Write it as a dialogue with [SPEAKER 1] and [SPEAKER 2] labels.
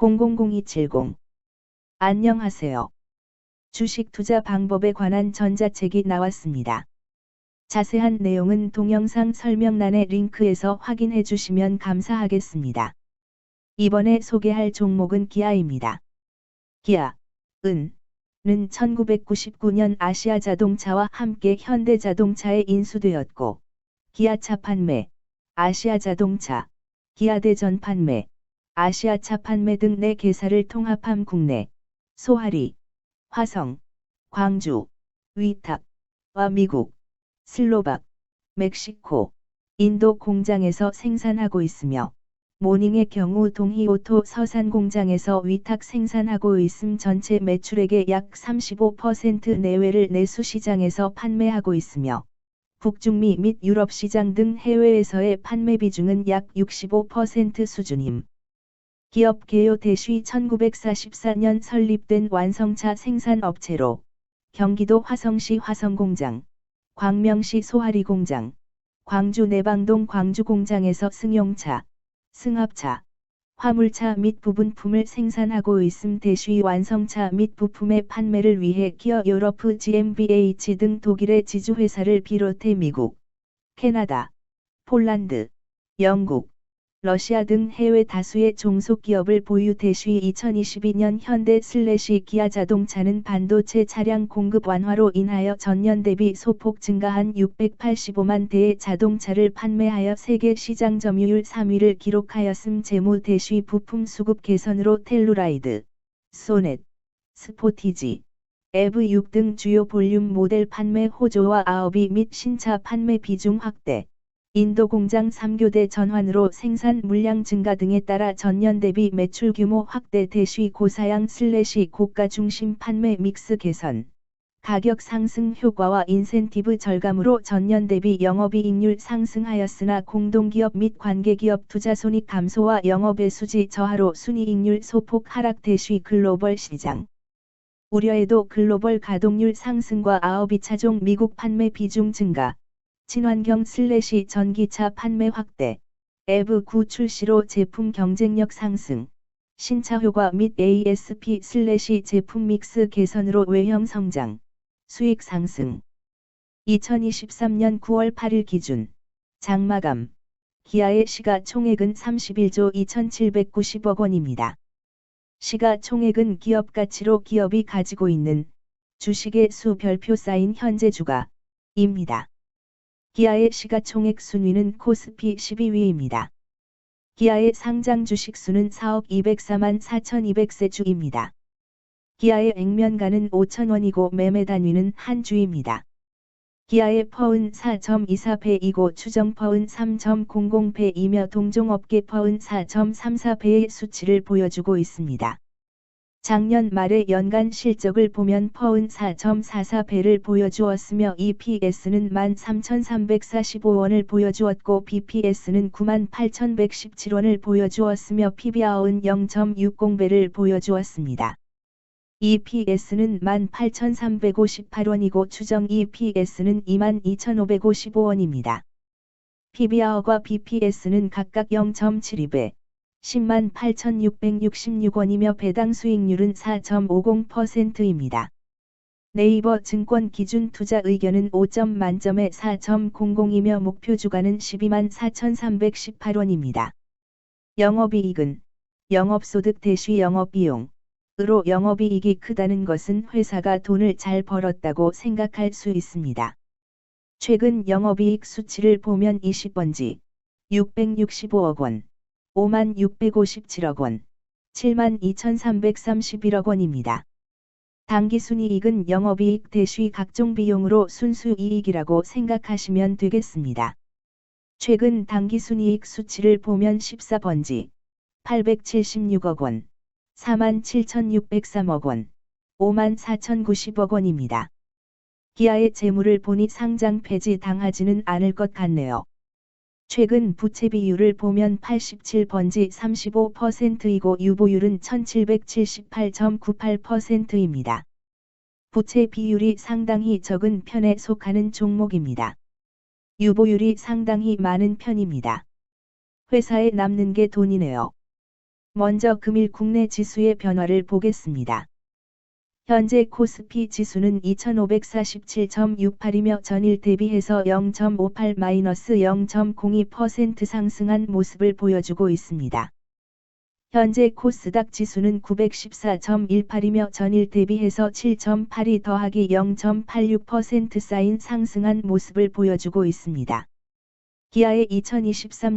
[SPEAKER 1] 000270 안녕하세요. 주식 투자 방법에 관한 전자책이 나왔습니다. 자세한 내용은 동영상 설명란의 링크에서 확인해 주시면 감사하겠습니다. 이번에 소개할 종목은 기아입니다. 기아, 은, 는 1999년 아시아 자동차와 함께 현대 자동차에 인수되었고, 기아차 판매, 아시아 자동차, 기아대전 판매, 아시아차 판매 등 네 개사를 통합한 국내, 소하리, 화성, 광주, 위탁과 미국, 슬로박, 멕시코, 인도 공장에서 생산하고 있으며, 모닝의 경우 동희오토 서산 공장에서 위탁 생산하고 있음 전체 매출액의 약 35% 내외를 내수 시장에서 판매하고 있으며 북중미 및 유럽 시장 등 해외에서의 판매 비중은 약 65% 수준임. 기업 개요 대쉬 1944년 설립된 완성차 생산업체로 경기도 화성시 화성공장, 광명시 소하리 공장, 광주 내방동 광주공장에서 승용차, 승합차, 화물차 및 부분품을 생산하고 있음 대쉬 완성차 및 부품의 판매를 위해 기어 유러프 GmbH 등 독일의 지주회사를 비롯해 미국, 캐나다, 폴란드, 영국, 러시아 등 해외 다수의 종속기업을 보유 대쉬 2022년 현대 슬래시 기아 자동차는 반도체 차량 공급 완화로 인하여 전년 대비 소폭 증가한 685만 대의 자동차를 판매하여 세계 시장 점유율 3위를 기록하였음 재무 대쉬 부품 수급 개선으로 텔루라이드, 소넷, 스포티지, 에브6 등 주요 볼륨 모델 판매 호조와 아업이 및 신차 판매 비중 확대, 인도 공장 3교대 전환으로 생산 물량 증가 등에 따라 전년 대비 매출 규모 확대 대쉬 고사양 슬래시 고가 중심 판매 믹스 개선, 가격 상승 효과와 인센티브 절감으로 전년 대비 영업이익률 상승하였으나 공동기업 및 관계기업 투자 손익 감소와 영업외수지 저하로 순이익률 소폭 하락 대쉬 글로벌 시장. 우려에도 글로벌 가동률 상승과 아업이 차종 미국 판매 비중 증가, 친환경 슬래시 전기차 판매 확대, 에브9 출시로 제품 경쟁력 상승, 신차 효과 및 ASP 슬래시 제품 믹스 개선으로 외형 성장, 수익 상승. 2023년 9월 8일 기준 장마감 기아의 시가 총액은 31조 2790억 원입니다. 시가 총액은 기업 가치로 기업이 가지고 있는 주식의 수 별표 쌓인 현재 주가입니다. 기아의 시가총액 순위는 코스피 12위입니다. 기아의 상장 주식 수는 4억 204만 4,200세 주입니다. 기아의 액면가는 5천원이고 매매 단위는 한 주입니다. 기아의 퍼은 4.24배이고 추정 퍼은 3.00배이며 동종업계 퍼은 4.34배의 수치를 보여주고 있습니다. 작년 말의 연간 실적을 보면 퍼은 4.44배를 보여주었으며 EPS는 13,345원을 보여주었고 BPS는 98,117원을 보여주었으며 PBR은 0.60배를 보여주었습니다. EPS는 18,358원이고 추정 EPS는 22,555원입니다. PBR과 BPS는 각각 0.72배, 10만 8,666원이며 배당 수익률은 4.50%입니다. 네이버 증권 기준 투자 의견은 5점 만점에 4.00이며 목표 주가는 12만 4,318원입니다. 영업이익은 영업소득 대시 영업비용 으로 영업이익이 크다는 것은 회사가 돈을 잘 벌었다고 생각할 수 있습니다. 최근 영업이익 수치를 보면 20번지 665억 원, 5만 657억 원, 7만 2331억 원입니다. 당기순이익은 영업이익 대시 각종 비용으로 순수이익이라고 생각하시면 되겠습니다. 최근 당기순이익 수치를 보면 14번지 876억 원, 47,603억 원, 54,090억 원입니다. 기아의 재물을 보니 상장 폐지 당하지는 않을 것 같네요. 최근 부채 비율을 보면 87번지 35%이고 유보율은 1778.98%입니다. 부채 비율이 상당히 적은 편에 속하는 종목입니다. 유보율이 상당히 많은 편입니다. 회사에 남는 게 돈이네요. 먼저 금일 국내 지수의 변화를 보겠습니다. 현재 코스피 지수는 2547.68이며 전일 대비해서 0.58-0.02% 상승한 모습을 보여주고 있습니다. 현재 코스닥 지수는 914.18이며 전일 대비해서 7.82 더하기 0.86% 쌓인 상승한 모습을 보여주고 있습니다. 기아의 2023